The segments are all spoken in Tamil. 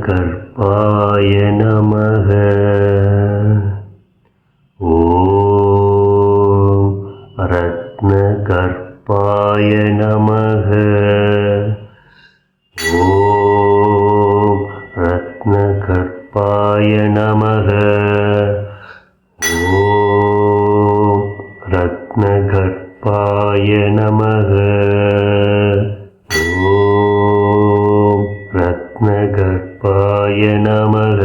கற்பாய நமக. ஓம் ரத்ன கற்பாய நமக. ஓம் ரத்ன கற்பாய நமக. ஓம் ரத்ன கற்பாய நமக. ரூபாய நமக.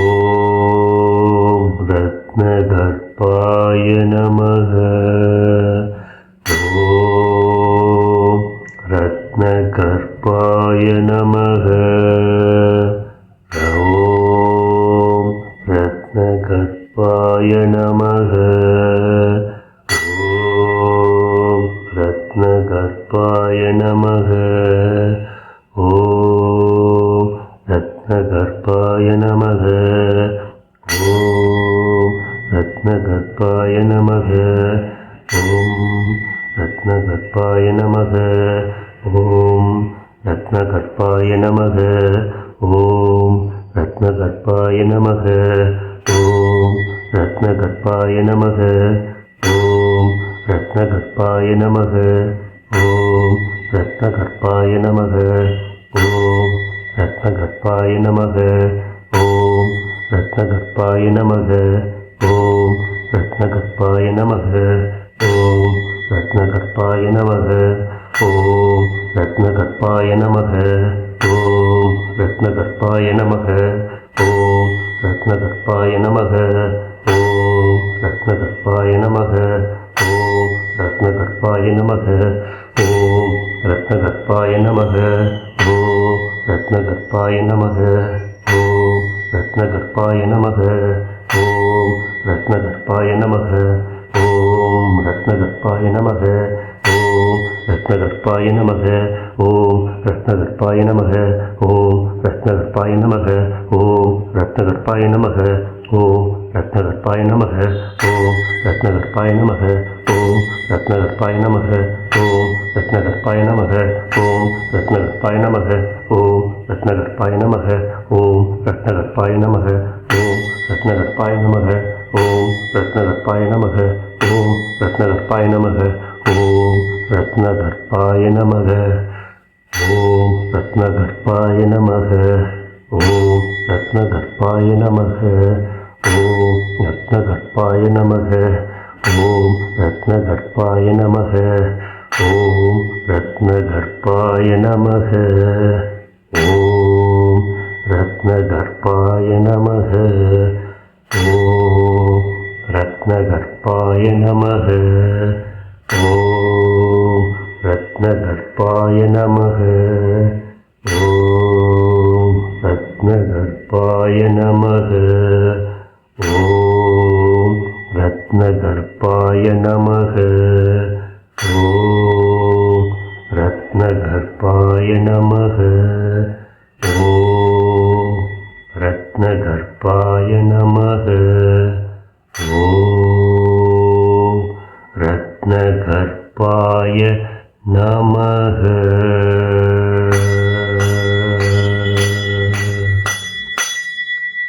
ஓம் ரத்னதர்பாய நமக. ஓம் ரத்னகர்பாய நமக. ஓம் ரத்னகர்பாய நமக ரத்னகர்பாய நமக ஓம் ரத்னகர்பாய நமக ஓம் ரத்னகர்பாய நமக ஓம் ரத்னகர்பாய நமக ஓம் ரத்னகர்பாய நமக ஓம் ரத்னகர்பாய நமக ஓம் ரத்னகர்பாய நமக ஓம் ரத்னகர்பாய நமக ரத்னகர்பாய நமக ஓம் ரத்னகர்பாய நமக ஓம் ரத்னகர்பாய நமக ஓம் ரத்னகர்பாய நமக ஓம் ரத்னகர்பாய நமக ஓம் ரத்னகர்பாய நமக ஓம் ரத்னகர்பாய நமக ஓம் ரத்னகர்பாய நமக ஓம் ரத்னகர்பாய நமக ஓம் ரத்னகர்பாய நமக नमः ॐ रत्नगर्भाय नमः ॐ रत्नगर्भाय नमः ॐ रत्नगर्भाय नमः ॐ रत्नगर्भाय नमः ॐ रत्नगर्भाय नमः ॐ रत्नगर्भाय नमः ॐ रत्नगर्भाय नमः ॐ रत्नगर्भाय नमः ॐ रत्नगर्भाय नमः ॐ रत्नगर्भाय नमः ॐ रत्नगर्भाय नमः ॐ रत्नगर्भाय नमः ॐ रत्नगर्भाय ரத்னகற்பாய நமக ஓம் ரத்னகற்பாய நமக ஓம் ரத்னகற்பாய நமக ஓம் ரத்னகற்பாய நமக ஓம் ரத்னகற்பாய நமக ஓம் ரத்னகற்பாய நமக ஓம் ரத்னகற்பாய நமக ஓம் ரத்னகற்பாய நமக ஓம் ரத்னகற்பாய நமக ஓம் ரத்னகற்பாய நமக ஓம் ரத்னகற்பாய நமக ஓம் ரத்னகர்ப்பாய நமக. ஓம் ரத்னகர்ப்பாய நமக. ஓம் ரத்னகர்ப்பாய நமக. ஓம் ரத்னகர்ப்பாய நமக. ஓம் ரத்னகர்ப்பாய நமக. ஓம் ரத்னகர்ப்பாய நமக. நமக. ஓம் ரத்னகர்பாய நமக.